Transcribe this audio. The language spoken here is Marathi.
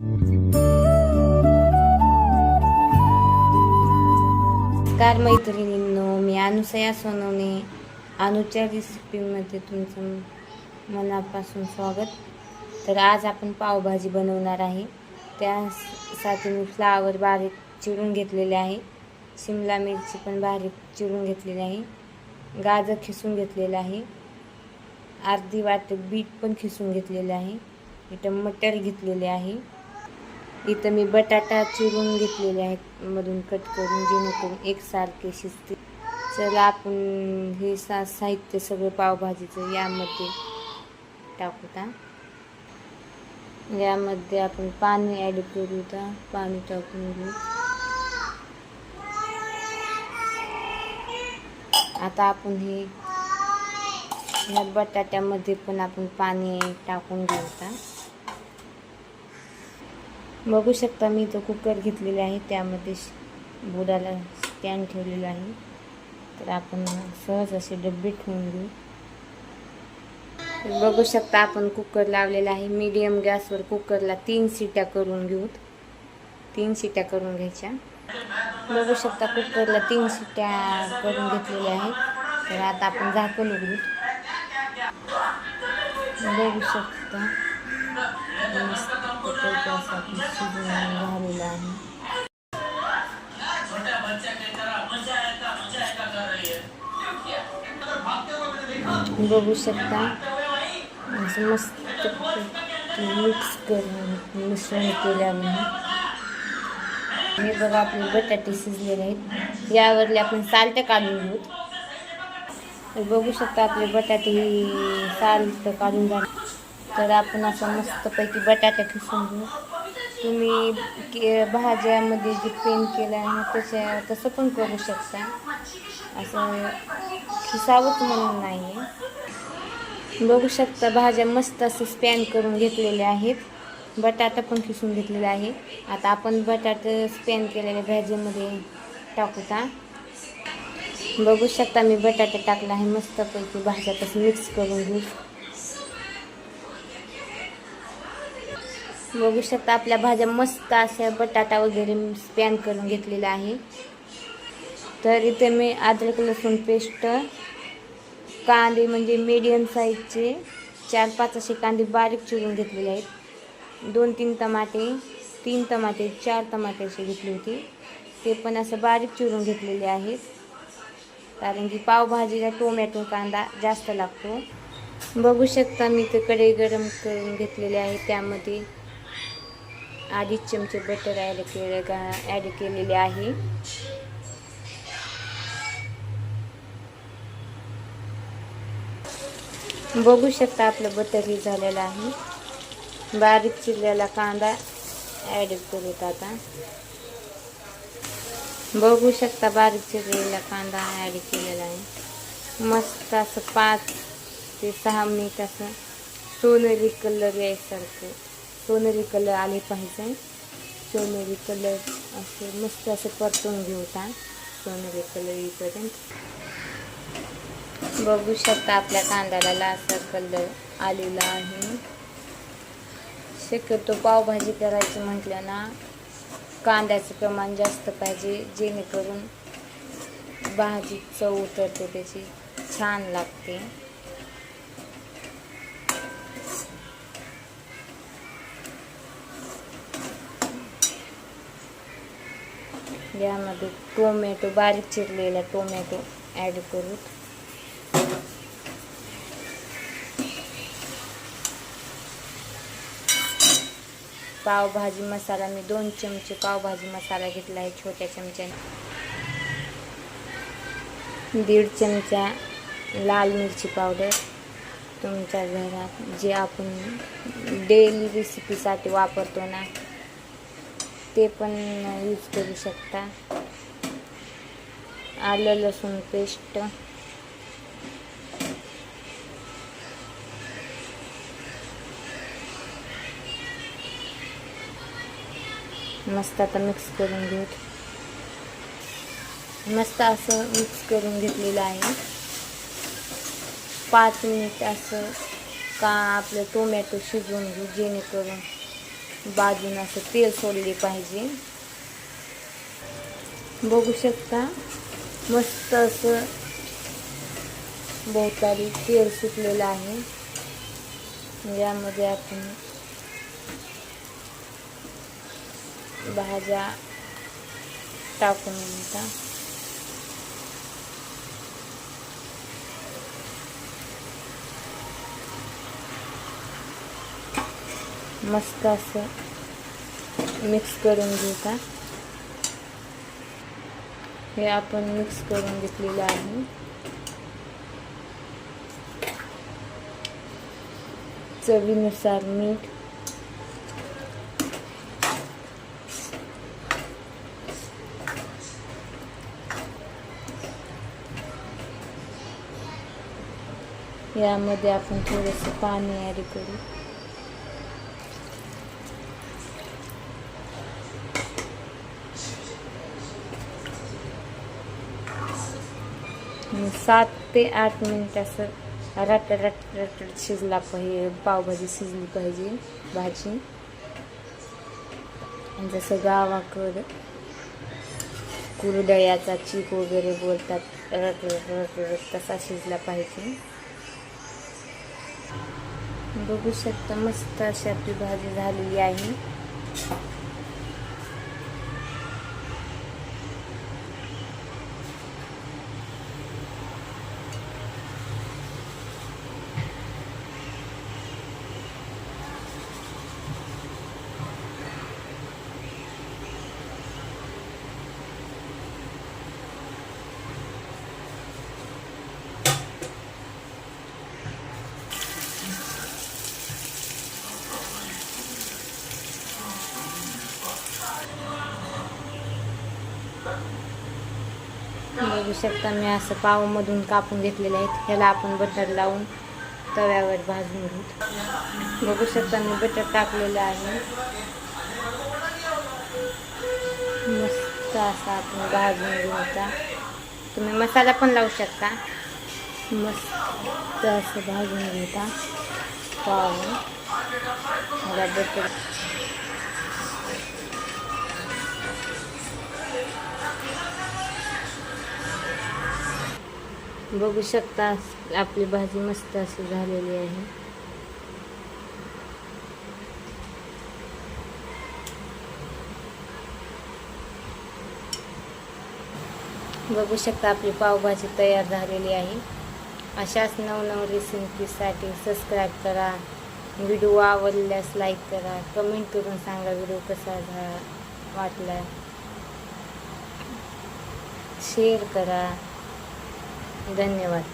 नमस्कार मैत्रिणींनो मी अनुसया सोनवणे. अनुच्या रेसिपीमध्ये तुमचं मनापासून स्वागत. तर आज आपण पावभाजी बनवणार आहे. त्यासाठी मी फ्लावर बारीक चिरून घेतलेले आहे. शिमला मिरची पण बारीक चिरून घेतलेली आहे. गाजर खिसून घेतलेलं आहे. अर्धी वाट बीट पण खिसून घेतलेले आहे. इथं मटर घेतलेले आहे. इथं मी बटाटा चिरून घेतलेले आहेत. मधून कट करून जेणेकरून एकसारखे शिजते चला आपण हे सा साहित्य सगळं पावभाजीचं यामध्ये टाकूता यामध्ये आपण पाणी ॲड करू ता पाणी टाकून घेऊ. आता आपण हे या बटाट्यामध्ये पण आपण पाणी टाकून घेऊ आता बघू शकता मी तो कुकर घेतलेला आहे त्यामध्ये श- बुडाला स्टँड ठेवलेला आहे. तर आपण सहज असे डब्बे ठेवून घेऊ. बघू शकता आपण कुकर लावलेला आहे. मीडियम गॅसवर कुकरला तीन शिट्या करून घेऊ तीन शिट्या करून घ्यायच्या. बघू शकता कुकरला तीन शिट्या करून घेतलेल्या आहेत. तर आता आपण झाकून उघडू. बघू शकता. मस्तपैकी असं शिजवून झालेलं आहे बघू शकता. असं मस्त मिक्स करून मिश्रण केल्यामुळे. हे बघा आपले बटाटे शिजलेले आहेत. यावरले आपण साल्ट काढून घेऊ. बघू शकता आपले बटाटे ही साल्ट काढून जाणार तर आपण असं मस्तपैकी बटाटा खिसून घेऊ. तुम्ही के भाज्यामध्ये जे पेन केलं आहे तशा तसं पण करू शकता. असं खिसावंच म्हणून नाही आहे बघू शकता भाज्या मस्त असं स्पॅन करून घेतलेल्या आहेत. बटाटा पण खिसून घेतलेला आहे. आता आपण बटाटा स्पॅन केलेल्या भाजीमध्ये टाकूता बघू शकता मी बटाटा टाकला आहे. मस्तपैकी भाज्या तसं मिक्स करून घेऊ. बघू शकता आपल्या भाज्या मस्त अशा बटाटा वगैरे स्पॅन करून घेतलेला आहे. तर इथे मी अद्रक लसूण पेस्ट कांदे म्हणजे मीडियम साईजचे चार पाच असे कांदे बारीक चिरून घेतलेले आहेत. दोन तीन टमाटे तीन टमाटे चार टमाटे असे घेतले होते. ते पण असं बारीक चिरून घेतलेले आहेत. कारण की पावभाजीला टोमॅटो कांदा जास्त लागतो. बघू शकता मी ते कढई गरम करून घेतलेले आहे त्यामध्ये. आधीच चमचे बटर ॲड केले का ॲड केलेले आहे. बघू शकता आपलं बटर हे झालेलं आहे. बारीक चिरलेला कांदा ॲड करत आता. बघू शकता बारीक चिरलेला कांदा ॲड केलेला आहे. मस्त असं पाच ते सहा मिनिट असं सोनेरी कलर यायसारखं. सोनेरी कलर आले पाहिजे. सोनेरी कलर असे मस्त असं परतून घेऊ आता सोनेरी कलर येईपर्यंत बघू शकता आपल्या कांद्याला लालसर कलर आलेला आहे. शक्यतो पावभाजी करायची म्हटलं ना कांद्याचं प्रमाण जास्त पाहिजे जेणेकरून भाजी चव उतरते त्याची छान लागते. यामध्ये टोमॅटो बारीक चिरलेला टोमॅटो ॲड करू. पावभाजी मसाला मी दोन चमचे पावभाजी मसाला घेतला आहे छोट्या चमच्याने. दीड चमचा लाल मिरची पावडर तुमच्या घरात जे आपण डेली रेसिपीसाठी वापरतो ना ते पण यूज करू शकता. आलं लसूण पेस्ट मस्त आता मिक्स करून घेऊ. मस्त असं मिक्स करून घेतलेलं आहे. पाच मिनिट असं का आपलं टोमॅटो शिजवून घेऊ जेणेकरून बाजून असं तेल सोडले पाहिजे. बघू शकता मस्त असं भोवताली तेल सुटलेलं आहे. यामध्ये आपण भाज्या टाकून म्हणता मस्त असं मिक्स करून घेता. हे आपण मिक्स करून घेतलेलं आहे. चवीनुसार मीठ. यामध्ये आपण थोडंसं पाणी ॲड करू. आणि सात ते आठ मिनिट असं रट रट रट शिजला पाहिजे पावभाजी शिजली पाहिजे भाजी. जसं गावाकडं कुरडयाचा चीक वगैरे बोलतात रट रट रट रट तसा शिजला पाहिजे. बघू शकता मस्त अशी आपली भाजी झालेली आहे. बघू शकता. मी असं पावमधून कापून घेतलेले आहेत. ह्याला आपण बटर लावून तव्यावर भाजून घेऊ. बघू शकता मी बटर टाकलेलं आहे. मस्त असा आपण भाजून घेऊचा तुम्ही मसाला पण लावू शकता. मस्त असं भाजून घेता पाव ह्याला बटर बघू शकता आपली भाजी मस्त अशी झालेली आहे. बघू शकता आपली पावभाजी तयार झालेली आहे. अशाच नवनव रेसिपीसाठी सबस्क्राईब करा. व्हिडिओ आवडल्यास लाईक करा. कमेंट करून सांगा व्हिडिओ कसा झा वाटला. शेअर करा. धन्यवाद